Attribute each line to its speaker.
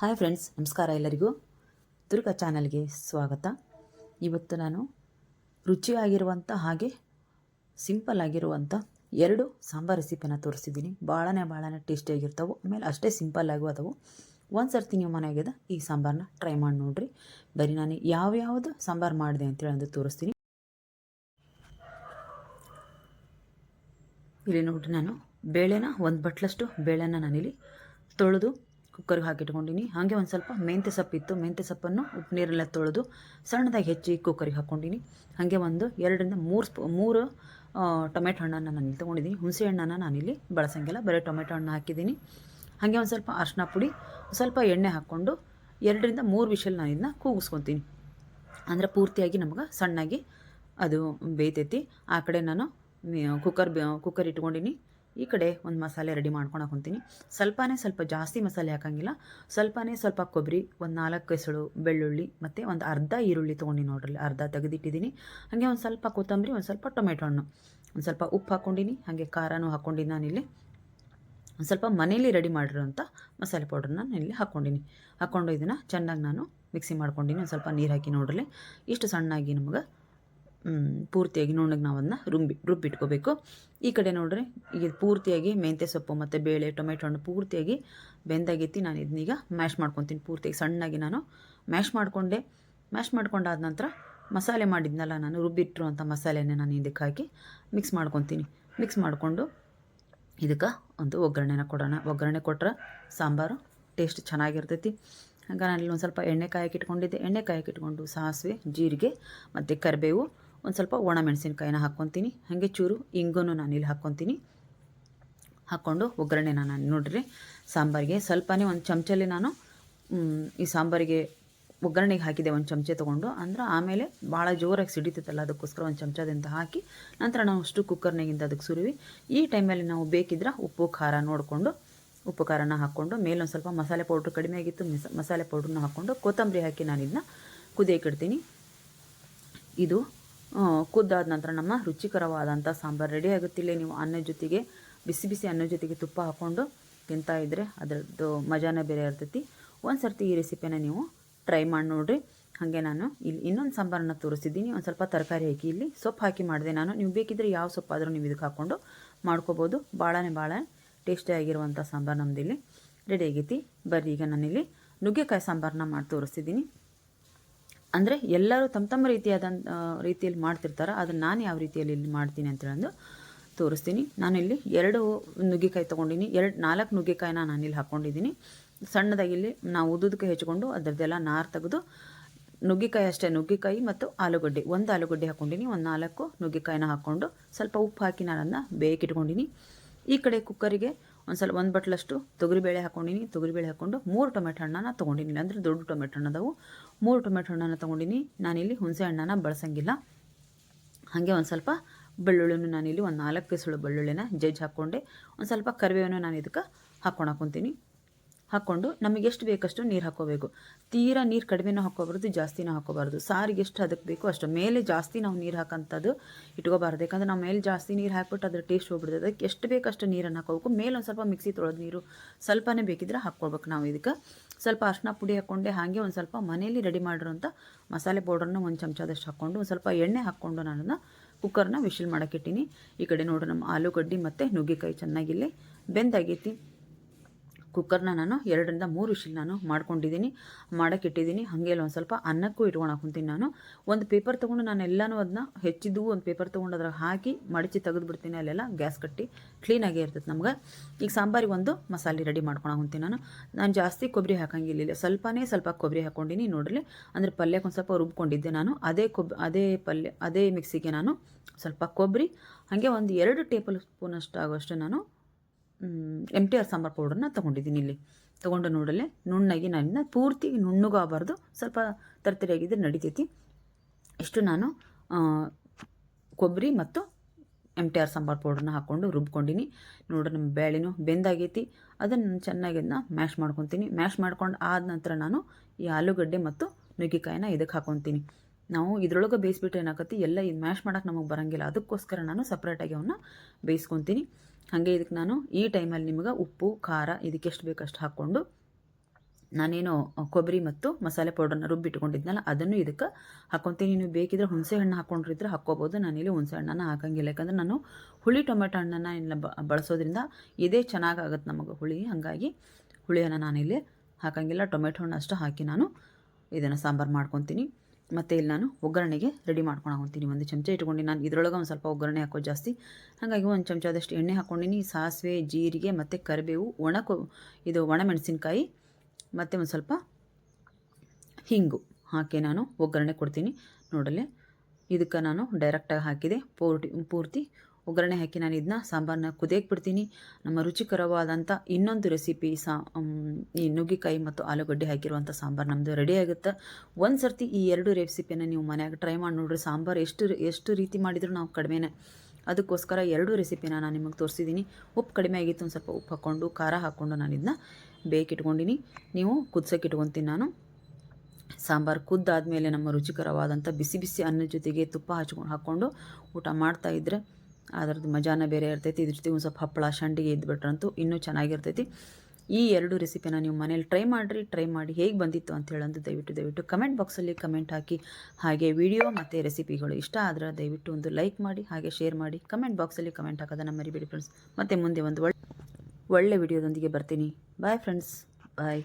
Speaker 1: Hi friends, ನಮಸ್ಕಾರ ಎಲ್ಲರಿಗೂ. ದುರ್ಗಾ ಚಾನಲ್ಗೆ ಸ್ವಾಗತ. ಇವತ್ತು ನಾನು ರುಚಿಯಾಗಿರುವಂಥ ಹಾಗೆ ಸಿಂಪಲ್ ಆಗಿರುವಂಥ ಎರಡು ಸಾಂಬಾರ್ ರೆಸಿಪಿನ ತೋರಿಸಿದ್ದೀನಿ. ಭಾಳನೇ ಭಾಳನೇ ಟೇಸ್ಟಿಯಾಗಿರ್ತವೆ ಆಮೇಲೆ ಅಷ್ಟೇ ಸಿಂಪಲ್ ಆಗೂ ಅದಾವು. ಒಂದು ಸರ್ತಿ ನೀವು ಮನೆಯಾಗಿದೆ ಈ ಸಾಂಬಾರನ್ನ ಟ್ರೈ ಮಾಡಿ ನೋಡ್ರಿ. ಬರೀ ನಾನು ಯಾವ್ಯಾವುದು ಸಾಂಬಾರು ಮಾಡಿದೆ ಅಂತೇಳಿ ಅಂದು ತೋರಿಸ್ತೀನಿ. ಇಲ್ಲಿ ನೋಡಿರಿ ನಾನು ಬೇಳೆನ, ಒಂದು ಬಟ್ಲಷ್ಟು ಬೇಳೆನ ನಾನಿಲ್ಲಿ ತೊಳೆದು ಕುಕ್ಕರ್ಗೆ ಹಾಕಿಟ್ಕೊಂಡಿನಿ. ಹಾಗೆ ಒಂದು ಸ್ವಲ್ಪ ಮೆಂತ್ಯ ಸೊಪ್ಪಿತ್ತು ಮೆಂತ್ಯ ಸೊಪ್ಪನ್ನು ಉಪ್ಪು ನೀರೆಲ್ಲ ತೊಳೆದು ಸಣ್ಣದಾಗಿ ಹೆಚ್ಚಿ ಕುಕ್ಕರಿಗೆ ಹಾಕ್ಕೊಂಡಿನಿ. ಹಾಗೆ ಒಂದು ಎರಡರಿಂದ ಮೂರು ಸ್ಪೂ, ಮೂರು ಟೊಮೆಟೊ ಹಣ್ಣನ್ನು ನಾನು ಇಲ್ಲಿ ತೊಗೊಂಡಿದ್ದೀನಿ ಹುಣಸೆ ಹಣ್ಣನ್ನು ನಾನಿಲ್ಲಿ ಬಳಸಂಗಿಲ್ಲ. ಬರೀ ಟೊಮೆಟೊ ಹಣ್ಣು ಹಾಕಿದ್ದೀನಿ ಹಾಗೆ ಒಂದು ಸ್ವಲ್ಪ ಅರ್ಶಿನ ಪುಡಿ ಸ್ವಲ್ಪ ಎಣ್ಣೆ ಹಾಕ್ಕೊಂಡು ಎರಡರಿಂದ ಮೂರು ವಿಷಲ್ ನಾನು ಇದನ್ನ ಕೂಗಿಸ್ಕೊತೀನಿ. ಅಂದರೆ ಪೂರ್ತಿಯಾಗಿ ನಮ್ಗೆ ಸಣ್ಣಾಗಿ ಅದು ಬೇಯ್ತೈತಿ. ಆ ಕಡೆ ನಾನು ಕುಕ್ಕರ್ ಕುಕ್ಕರ್ ಇಟ್ಕೊಂಡಿನಿ. ಈ ಕಡೆ ಒಂದು ಮಸಾಲೆ ರೆಡಿ ಮಾಡ್ಕೊಳಕ್ಕೆ ಹೊಂತೀನಿ. ಸ್ವಲ್ಪನೇ ಸ್ವಲ್ಪ ಜಾಸ್ತಿ ಮಸಾಲೆ ಹಾಕೋಂಗಿಲ್ಲ. ಸ್ವಲ್ಪನೇ ಸ್ವಲ್ಪ ಕೊಬ್ಬರಿ ಒಂದು ನಾಲ್ಕು ಹೆಸಳು ಬೆಳ್ಳುಳ್ಳಿ ಮತ್ತು ಒಂದು ಅರ್ಧ ಈರುಳ್ಳಿ ತೊಗೊಂಡು ನೋಡ್ರಲ್ಲಿ ಅರ್ಧ ತೆಗೆದಿಟ್ಟಿದ್ದೀನಿ ಹಾಗೆ ಒಂದು ಸ್ವಲ್ಪ ಕೊತ್ತಂಬರಿ, ಒಂದು ಸ್ವಲ್ಪ ಟೊಮೆಟೊ ಹಣ್ಣು. ಒಂದು ಸ್ವಲ್ಪ ಉಪ್ಪು ಹಾಕ್ಕೊಂಡಿನಿ ಹಾಗೆ ಖಾರನೂ ಹಾಕ್ಕೊಂಡಿನಿ ನಾನಿಲ್ಲಿ ಒಂದು ಸ್ವಲ್ಪ ಮನೇಲಿ ರೆಡಿ ಮಾಡಿರೋಂಥ ಮಸಾಲೆ ಪೌಡ್ರನ್ನ ನಾನು ಇಲ್ಲಿ ಹಾಕ್ಕೊಂಡಿನಿ ಹಾಕ್ಕೊಂಡು ಇದನ್ನು ಚೆನ್ನಾಗಿ ನಾನು ಮಿಕ್ಸಿ ಮಾಡ್ಕೊಂಡಿನಿ. ಒಂದು ಸ್ವಲ್ಪ ನೀರು ಹಾಕಿ ನೋಡ್ರಿ. ಇಷ್ಟು ಸಣ್ಣಾಗಿ ನಮ್ಗೆ ಪೂರ್ತಿಯಾಗಿ ನುಣ್ಣಗೆ ನಾವು ಅದನ್ನ ರುಬ್ಬಿ ರುಬ್ಬಿಟ್ಕೋಬೇಕು. ಈ ಕಡೆ ನೋಡ್ರಿ, ಈಗ ಇದು ಪೂರ್ತಿಯಾಗಿ ಮೆಂತ್ಯ ಸೊಪ್ಪು ಮತ್ತು ಬೇಳೆ, ಟೊಮೆಟೊ ಹಣ್ಣು ಪೂರ್ತಿಯಾಗಿ ಬೆಂದಾಗೈತಿ. ನಾನು ಇದನ್ನೀಗ ಮ್ಯಾಶ್ ಮಾಡ್ಕೊತೀನಿ ಪೂರ್ತಿಯಾಗಿ, ಸಣ್ಣಾಗಿ ನಾನು ಮ್ಯಾಶ್ ಮಾಡಿಕೊಂಡೆ. ಮ್ಯಾಶ್ ಮಾಡ್ಕೊಂಡಾದ ನಂತರ ಮಸಾಲೆ ಮಾಡಿದ್ನಲ್ಲ ನಾನು ರುಬ್ಬಿಟ್ಟಿರುವಂಥ ಮಸಾಲೆನ ನಾನು ಇದಕ್ಕೆ ಹಾಕಿ ಮಿಕ್ಸ್ ಮಾಡ್ಕೊತೀನಿ. ಮಿಕ್ಸ್ ಮಾಡಿಕೊಂಡು ಇದಕ್ಕೆ ಒಂದು ಒಗ್ಗರಣೆನ ಕೊಡೋಣ. ಒಗ್ಗರಣೆ ಕೊಟ್ರೆ ಸಾಂಬಾರು ಟೇಸ್ಟ್ ಚೆನ್ನಾಗಿರ್ತೈತಿ. ಹಂಗೆ ನಾನಿಲ್ಲಿ ಒಂದು ಸ್ವಲ್ಪ ಎಣ್ಣೆ ಕಾಯಕ್ಕೆ ಇಟ್ಕೊಂಡಿದ್ದೆ. ಎಣ್ಣೆ ಇಟ್ಕೊಂಡು ಸಾಸಿವೆ, ಜೀರಿಗೆ ಮತ್ತು ಕರಿಬೇವು ಒಂದು ಸ್ವಲ್ಪ ಒಣ ಮೆಣಸಿನ್ಕಾಯಿನ ಹಾಕ್ಕೊತೀನಿ ಹಾಗೆ ಚೂರು ಇಂಗನ್ನು ನಾನು ಇಲ್ಲಿ ಹಾಕ್ಕೊತೀನಿ ಹಾಕ್ಕೊಂಡು ಒಗ್ಗರಣೆ ನಾನು ನೋಡ್ರಿ, ಸಾಂಬಾರಿಗೆ. ಸ್ವಲ್ಪನೇ ಒಂದು ಚಮಚಲ್ಲಿ ನಾನು ಈ ಸಾಂಬಾರಿಗೆ ಒಗ್ಗರಣೆಗೆ ಹಾಕಿದೆ ಒಂದು ಚಮಚೆ ತೊಗೊಂಡು. ಅಂದ್ರೆ ಆಮೇಲೆ ಭಾಳ ಜೋರಾಗಿ ಸಿಡಿತೈತಲ್ಲ, ಅದಕ್ಕೋಸ್ಕರ ಒಂದು ಚಮಚದಿಂದ ಹಾಕಿ, ನಂತರ ನಾವು ಅಷ್ಟು ಕುಕ್ಕರ್ನಾಗಿಂದ ಅದಕ್ಕೆ ಸುರುವಿ. ಈ ಟೈಮಲ್ಲಿ ನಾವು ಬೇಕಿದ್ರೆ ಉಪ್ಪು, ಖಾರ ನೋಡಿಕೊಂಡು, ಉಪ್ಪು, ಖಾರನ ಹಾಕ್ಕೊಂಡು ಮೇಲೊಂದು ಸ್ವಲ್ಪ ಮಸಾಲೆ ಪೌಡ್ರ್ ಕಡಿಮೆ ಆಗಿತ್ತು, ಮಿಸ, ಮಸಾಲೆ ಪೌಡ್ರನ್ನ ಹಾಕ್ಕೊಂಡು ಕೊತ್ತಂಬರಿ ಹಾಕಿ ನಾನು ಇದನ್ನ ಕುದಿಯಕ್ಕೆ ಇಡ್ತೀನಿ. ಇದು ಕುದ್ದಾದ ನಂತರ ನಮ್ಮ ರುಚಿಕರವಾದಂಥ ಸಾಂಬಾರು ರೆಡಿ ಆಗುತ್ತಿಲ್ಲ ನೀವು ಅನ್ನದ ಜೊತೆಗೆ, ಬಿಸಿ ಬಿಸಿ ಅನ್ನದ ಜೊತೆಗೆ ತುಪ್ಪ ಹಾಕ್ಕೊಂಡು ತಿಂತಾ ಇದ್ದರೆ ಅದರದ್ದು ಮಜಾನೇ ಬೇರೆ ಇರ್ತೈತಿ. ಒಂದು ಸರ್ತಿ ಈ ರೆಸಿಪಿನ ನೀವು ಟ್ರೈ ಮಾಡಿ ನೋಡಿರಿ. ಹಾಗೆ ನಾನು ಇಲ್ಲಿ ಇನ್ನೊಂದು ಸಾಂಬಾರನ್ನ ತೋರಿಸಿದ್ದೀನಿ. ಒಂದು ಸ್ವಲ್ಪ ತರಕಾರಿ ಹಾಕಿ ಇಲ್ಲಿ ಸೊಪ್ಪು ಹಾಕಿ ಮಾಡಿದೆ ನಾನು. ನೀವು ಬೇಕಿದ್ದರೆ ಯಾವ ಸೊಪ್ಪಾದರೂ ನೀವು ಇದಕ್ಕೆ ಹಾಕ್ಕೊಂಡು ಮಾಡ್ಕೋಬೋದು. ಭಾಳನೇ ಭಾಳ ಟೇಸ್ಟಿಯಾಗಿರುವಂಥ ಸಾಂಬಾರು ನಮ್ಮದಿಲ್ಲಿ ರೆಡಿ ಆಗೈತಿ. ಬರ್ರಿ, ಈಗ ನಾನಿಲ್ಲಿ ನುಗ್ಗೆಕಾಯಿ ಸಾಂಬಾರನ್ನ ಮಾಡಿ ತೋರಿಸ್ತಿದ್ದೀನಿ ಅಂದರೆ ಎಲ್ಲರೂ ತಮ್ಮ ತಮ್ಮ ರೀತಿಯಾದ ರೀತಿಯಲ್ಲಿ ಮಾಡ್ತಿರ್ತಾರೆ. ಅದನ್ನು ನಾನು ಯಾವ ರೀತಿಯಲ್ಲಿ ಇಲ್ಲಿ ಮಾಡ್ತೀನಿ ಅಂತೇಳಂದು ತೋರಿಸ್ತೀನಿ. ನಾನಿಲ್ಲಿ ಎರಡು ನುಗ್ಗೆಕಾಯಿ ತೊಗೊಂಡಿನಿ. ಎರಡು, ನಾಲ್ಕು ನುಗ್ಗೆಕಾಯಿನ ನಾನಿಲ್ಲಿ ಹಾಕ್ಕೊಂಡಿದ್ದೀನಿ ಸಣ್ಣದಾಗಿ ಇಲ್ಲಿ ನಾವು ಉದ್ದುದಕ್ಕೆ ಹೆಚ್ಕೊಂಡು ಅದರದ್ದೆಲ್ಲ ನಾರು ತೆಗೆದು ನುಗ್ಗೆಕಾಯಿ ಅಷ್ಟೇ, ನುಗ್ಗೆಕಾಯಿ ಮತ್ತು ಆಲೂಗಡ್ಡೆ. ಒಂದು ಆಲೂಗಡ್ಡೆ ಹಾಕ್ಕೊಂಡಿನಿ ಒಂದು ನಾಲ್ಕು ನುಗ್ಗೆಕಾಯಿನ ಹಾಕ್ಕೊಂಡು ಸ್ವಲ್ಪ ಉಪ್ಪು ಹಾಕಿ ನಾನು ಅದನ್ನ ಇಟ್ಕೊಂಡಿನಿ. ಈ ಕಡೆ ಕುಕ್ಕರಿಗೆ ಒಂದು ಸ್ವಲ್ಪ ಒಂದು ಬಟ್ಲಷ್ಟು ತೊಗರಿಬೇಳೆ ಹಾಕ್ಕೊಂಡಿನಿ ತೊಗರಿಬೇಳೆ ಹಾಕ್ಕೊಂಡು ಮೂರು ಟೊಮೆಟೊ ಹಣ್ಣನ್ನು ತೊಗೊಂಡಿನಿ. ಅಂದರೆ ದೊಡ್ಡ ಟೊಮೆಟೊ ಹಣ್ಣು ಅದಾವು. ಮೂರು ಟೊಮೆಟೊ ಹಣ್ಣನ್ನು ತೊಗೊಂಡಿನಿ. ನಾನಿಲ್ಲಿ ಹುಣಸೆ ಹಣ್ಣನ್ನು ಬಳಸಂಗಿಲ್ಲ. ಹಾಗೆ ಒಂದು ಸ್ವಲ್ಪ ಬೆಳ್ಳುಳ್ಳಿನೂ ನಾನಿಲ್ಲಿ ಒಂದು ನಾಲ್ಕು ಪೀಸುಳು ಬೆಳ್ಳುಳ್ಳಿನ ಜಜ್ಜಿ ಹಾಕ್ಕೊಂಡೆ ಒಂದು ಸ್ವಲ್ಪ ಕರಿಬೇವನ್ನು ನಾನು ಇದಕ್ಕೆ ಹಾಕ್ಕೊಂಡು ಹಾಕ್ಕೊತೀನಿ ಹಾಕ್ಕೊಂಡು ನಮಗೆ ಎಷ್ಟು ಬೇಕಷ್ಟು ನೀರು ಹಾಕ್ಕೋಬೇಕು ತೀರಾ ನೀರು ಕಡಿಮೆನೂ ಹಾಕ್ಕೋಬಾರ್ದು ಜಾಸ್ತಿನೂ ಹಾಕ್ಕೋಬಾರ್ದು ಸಾರಿಗೆ ಎಷ್ಟು ಅದಕ್ಕೆ ಬೇಕೋ ಅಷ್ಟು. ಮೇಲೆ ಜಾಸ್ತಿ ನಾವು ನೀರು ಹಾಕೋಂಥದ್ದು ಇಟ್ಕೋಬಾರ್ದು. ಯಾಕಂದ್ರೆ ನಾವು ಮೇಲೆ ಜಾಸ್ತಿ ನೀರು ಹಾಕ್ಬಿಟ್ಟು ಅದ್ರ ಟೇಸ್ಟ್ ಹೋಗ್ಬಿಡ್ತದೆ. ಅದಕ್ಕೆ ಎಷ್ಟು ಬೇಕಷ್ಟು ನೀರನ್ನು ಹಾಕೋಬೇಕು. ಮೇಲೆ ಒಂದು ಸ್ವಲ್ಪ ಮಿಕ್ಸಿ ತೊಳೆದು ನೀರು ಸ್ವಲ್ಪನೇ ಬೇಕಿದ್ರೆ ಹಾಕ್ಕೊಳ್ಬೇಕು ನಾವು ಇದಕ್ಕೆ. ಸ್ವಲ್ಪ ಅರ್ಶಿನ ಪುಡಿ ಹಾಕ್ಕೊಂಡೆ ಹಾಗೆ ಒಂದು ಸ್ವಲ್ಪ ಮನೆಯಲ್ಲಿ ರೆಡಿ ಮಾಡಿರೋಂಥ ಮಸಾಲೆ ಪೌಡರ್ನ ಒಂದು ಚಮಚದಷ್ಟು ಹಾಕ್ಕೊಂಡು ಒಂದು ಸ್ವಲ್ಪ ಎಣ್ಣೆ ಹಾಕ್ಕೊಂಡು ನಾನು ಕುಕ್ಕರ್ನ ವಿಶಿಲ್ ಮಾಡೋಕ್ಕಿಟ್ಟಿನಿ ಈ ಕಡೆ ನೋಡಿ ನಮ್ಮ ಆಲೂಗಡ್ಡೆ ಮತ್ತು ನುಗ್ಗೆಕಾಯಿ ಚೆನ್ನಾಗಿಲ್ಲಿ ಬೆಂದಾಗೈತಿ. ಕುಕ್ಕರ್ನ ನಾನು ಎರಡರಿಂದ ಮೂರು ವಿಷಲ್ ನಾನು ಮಾಡ್ಕೊಂಡಿದ್ದೀನಿ ಮಾಡೋಕೆ ಇಟ್ಟಿದ್ದೀನಿ ಹಾಗೆ ಒಂದು ಸ್ವಲ್ಪ ಅನ್ನಕ್ಕೂ ಇಟ್ಕೊಂಡು ನಾನು. ಒಂದು ಪೇಪರ್ ತೊಗೊಂಡು ನಾನು ಎಲ್ಲನೂ ಅದನ್ನ ಹೆಚ್ಚಿದ್ದು ಒಂದು ಪೇಪರ್ ತೊಗೊಂಡು ಅದ್ರಾಗ ಹಾಕಿ ಮಡಚಿ ತೆಗೆದುಬಿಡ್ತೀನಿ ಅಲ್ಲೆಲ್ಲ ಗ್ಯಾಸ್ ಕಟ್ಟಿ ಕ್ಲೀನಾಗೇ ಇರ್ತೈತೆ ನಮ್ಗೆ. ಈಗ ಸಾಂಬಾರಿಗೆ ಒಂದು ಮಸಾಲೆ ರೆಡಿ ಮಾಡ್ಕೊಂಡು ಹಾಕೊಂತೀನಿ ನಾನು. ನಾನು ಜಾಸ್ತಿ ಕೊಬ್ಬರಿ ಹಾಕಂಗಿಲ್ಲ ಸ್ವಲ್ಪನೇ ಸ್ವಲ್ಪ ಕೊಬ್ಬರಿ ಹಾಕ್ಕೊಂಡಿನಿ ನೋಡ್ರಿ. ಅಂದರೆ ಪಲ್ಯಕ್ಕೆ ಒಂದು ಸ್ವಲ್ಪ ರುಬ್ಕೊಂಡಿದ್ದೆ ನಾನು. ಅದೇ ಕೊಬ್, ಅದೇ ಪಲ್ಯ, ಅದೇ ಮಿಕ್ಸಿಗೆ ನಾನು ಸ್ವಲ್ಪ ಕೊಬ್ಬರಿ ಹಾಗೆ ಒಂದು ಎರಡು ಟೇಬಲ್ ಸ್ಪೂನಷ್ಟು ಆಗುವಷ್ಟು ನಾನು ಎಂ ಟಿ ಆರ್ ಸಾಂಬಾರು ಪೌಡ್ರನ್ನ ತೊಗೊಂಡಿದ್ದೀನಿ ಇಲ್ಲಿ. ತೊಗೊಂಡು ನೋಡಲೆ, ನುಣ್ಣಗೆ ನಾನು ಪೂರ್ತಿ ನುಣ್ಣಗಾಗಬಾರ್ದು ಸ್ವಲ್ಪ ತರ್ತರಿಯಾಗಿದ್ದರೆ ನಡಿತೈತಿ. ಇಷ್ಟು ನಾನು ಕೊಬ್ಬರಿ ಮತ್ತು ಎಂ ಟಿ ಆರ್ ಸಾಂಬಾರು ಪೌಡ್ರನ್ನ ಹಾಕ್ಕೊಂಡು ರುಬ್ಕೊಂಡಿನಿ. ನೋಡ್ರಿ ನಮ್ಮ ಬೇಳೆನೂ ಬೆಂದಾಗೈತಿ. ಅದನ್ನು ಚೆನ್ನಾಗಿ ಅದನ್ನ ಮ್ಯಾಶ್ ಮಾಡ್ಕೊತೀನಿ. ಮ್ಯಾಶ್ ಮಾಡ್ಕೊಂಡು ಆದ ನಂತರ ನಾನು ಈ ಆಲೂಗಡ್ಡೆ ಮತ್ತು ನುಗ್ಗೆಕಾಯಿನ ಇದಕ್ಕೆ ಹಾಕ್ಕೊತೀನಿ ನಾವು ಇದ್ರೊಳಗೆ ಬೇಯಿಸ್ಬಿಟ್ಟು ಏನಾಗತ್ತೆ ಎಲ್ಲ ಇದು ಮ್ಯಾಶ್ ಮಾಡೋಕೆ ನಮಗೆ ಬರೋಂಗಿಲ್ಲ. ಅದಕ್ಕೋಸ್ಕರ ನಾನು ಸಪ್ರೇಟಾಗಿ ಅವನ್ನ ಬೇಯಿಸ್ಕೊತೀನಿ. ಹಾಗೆ ಇದಕ್ಕೆ ನಾನು ಈ ಟೈಮಲ್ಲಿ ನಿಮಗೆ ಉಪ್ಪು, ಖಾರ ಇದಕ್ಕೆ ಎಷ್ಟು ಬೇಕಷ್ಟು ಹಾಕ್ಕೊಂಡು ನಾನೇನು ಕೊಬ್ಬರಿ ಮತ್ತು ಮಸಾಲೆ ಪೌಡರ್ನ ರುಬ್ಬಿಟ್ಕೊಂಡಿದ್ನಲ್ಲ ಅದನ್ನು ಇದಕ್ಕೆ ಹಾಕ್ಕೊತೀನಿ. ನೀವು ಬೇಕಿದ್ರೆ ಹುಣಸೆ ಹಣ್ಣು ಹಾಕ್ಕೊಂಡಿದ್ರೆ ಹಾಕ್ಕೋಬೋದು. ನಾನಿಲ್ಲಿ ಹುಣಸೆ ಹಣ್ಣನ್ನು ಹಾಕಂಗಿಲ್ಲ. ಯಾಕಂದ್ರೆ ನಾನು ಹುಳಿ ಟೊಮೆಟೊ ಹಣ್ಣನ್ನು ಇಲ್ಲ ಬಳಸೋದ್ರಿಂದ ಇದೇ ಚೆನ್ನಾಗಾಗುತ್ತೆ ನಮಗೆ ಹುಳಿ. ಹಾಗಾಗಿ ಹುಳಿಯನ್ನು ನಾನಿಲ್ಲಿ ಹಾಕಂಗಿಲ್ಲ. ಟೊಮೆಟೊ ಹಣ್ಣು ಅಷ್ಟು ಹಾಕಿ ನಾನು ಇದನ್ನು ಸಾಂಬಾರು ಮಾಡ್ಕೊತೀನಿ. ಮತ್ತು ಇಲ್ಲಿ ನಾನು ಒಗ್ಗರಣೆಗೆ ರೆಡಿ ಮಾಡ್ಕೊಂಡು ಹೋಗ್ತೀನಿ. ಒಂದು ಚಮಚ ಇಟ್ಕೊಂಡು, ನಾನು ಇದರೊಳಗೆ ಒಂದು ಸ್ವಲ್ಪ ಒಗ್ಗರಣೆ ಹಾಕೋದು ಜಾಸ್ತಿ. ಹಾಗಾಗಿ ಒಂದು ಚಮಚ ಆದಷ್ಟು ಎಣ್ಣೆ ಹಾಕ್ಕೊಂಡಿನಿ ಸಾಸಿವೆ, ಜೀರಿಗೆ ಮತ್ತು ಕರಿಬೇವು ಒಣ ಇದು ಒಣ ಮೆಣಸಿನ್ಕಾಯಿ ಮತ್ತು ಒಂದು ಸ್ವಲ್ಪ ಹಿಂಗು ಹಾಕಿ ನಾನು ಒಗ್ಗರಣೆ ಕೊಡ್ತೀನಿ. ನೋಡಲೆ, ಇದಕ್ಕೆ ನಾನು ಡೈರೆಕ್ಟಾಗಿ ಹಾಕಿದೆ. ಪೂರ್ತಿ ಪೂರ್ತಿ ಒಗ್ಗರಣೆ ಹಾಕಿ ನಾನು ಇದನ್ನ ಸಾಂಬಾರನ್ನ ಕುದಿಯಕ್ಕೆ ಬಿಡ್ತೀನಿ ನಮ್ಮ ರುಚಿಕರವಾದಂಥ ಇನ್ನೊಂದು ರೆಸಿಪಿ ಸಾ ಈ ನುಗ್ಗಿಕಾಯಿ ಮತ್ತು ಆಲೂಗಡ್ಡೆ ಹಾಕಿರುವಂಥ ಸಾಂಬಾರು ನಮ್ಮದು ರೆಡಿ ಆಗುತ್ತೆ. ಒಂದು ಸರ್ತಿ ಈ ಎರಡು ರೆಸಿಪಿಯನ್ನು ನೀವು ಮನೆಯಾಗ ಟ್ರೈ ಮಾಡಿ ನೋಡ್ರಿ, ಸಾಂಬಾರು ಎಷ್ಟು ಎಷ್ಟು ರೀತಿ ಮಾಡಿದರೂ ನಾವು ಕಡಿಮೆನೇ. ಅದಕ್ಕೋಸ್ಕರ ಎರಡು ರೆಸಿಪಿನ ನಾನು ನಿಮಗೆ ತೋರಿಸಿದ್ದೀನಿ ಉಪ್ಪು ಕಡಿಮೆ ಆಗಿತ್ತು, ಒಂದು ಸ್ವಲ್ಪ ಉಪ್ಪು ಹಾಕ್ಕೊಂಡು ಖಾರ ಹಾಕ್ಕೊಂಡು ನಾನು ಇದನ್ನ ಬೇಕಿಟ್ಕೊಂಡಿನಿ. ನೀವು ಕುದ್ಸೋಕೆ ಇಟ್ಕೊತೀನಿ ನಾನು. ಸಾಂಬಾರು ಕುದ್ದಾದಮೇಲೆ ನಮ್ಮ ರುಚಿಕರವಾದಂಥ ಬಿಸಿ ಬಿಸಿ ಅನ್ನದ ಜೊತೆಗೆ ತುಪ್ಪ ಹಚ್ಕೊಂಡು ಹಾಕ್ಕೊಂಡು ಊಟ ಮಾಡ್ತಾಯಿದ್ರೆ ಅದರದ್ದು ಮಜಾನ ಬೇರೆ ಇರ್ತೈತಿ. ಇದ್ರ ಜೊತೆಗೆ ಒಂದು ಸ್ವಲ್ಪ ಹಪ್ಪಳ ಸಂಡಿಗೆ ಇದ್ಬಿಟ್ರಂತೂ ಇನ್ನೂ ಚೆನ್ನಾಗಿರ್ತೈತಿ. ಈ ಎರಡು ರೆಸಿಪಿನ ನೀವು ಮನೇಲಿ ಟ್ರೈ ಮಾಡಿರಿ ಟ್ರೈ ಮಾಡಿ ಹೇಗೆ ಬಂದಿತ್ತು ಅಂತ ಹೇಳಂದು ದಯವಿಟ್ಟು ದಯವಿಟ್ಟು ಕಮೆಂಟ್ ಬಾಕ್ಸಲ್ಲಿ ಕಮೆಂಟ್ ಹಾಕಿ. ಹಾಗೆ ವಿಡಿಯೋ ಮತ್ತು ರೆಸಿಪಿಗಳು ಇಷ್ಟ ಆದರೆ ದಯವಿಟ್ಟು ಒಂದು ಲೈಕ್ ಮಾಡಿ, ಹಾಗೆ ಶೇರ್ ಮಾಡಿ. ಕಮೆಂಟ್ ಬಾಕ್ಸಲ್ಲಿ ಕಮೆಂಟ್ ಹಾಕೋದನ್ನು ಮರಿಬೇಡಿ ಫ್ರೆಂಡ್ಸ್ ಮತ್ತು ಮುಂದೆ ಒಂದು ಒಳ್ಳೆ ಒಳ್ಳೆ ವಿಡಿಯೋದೊಂದಿಗೆ ಬರ್ತೀನಿ. Bye friends bye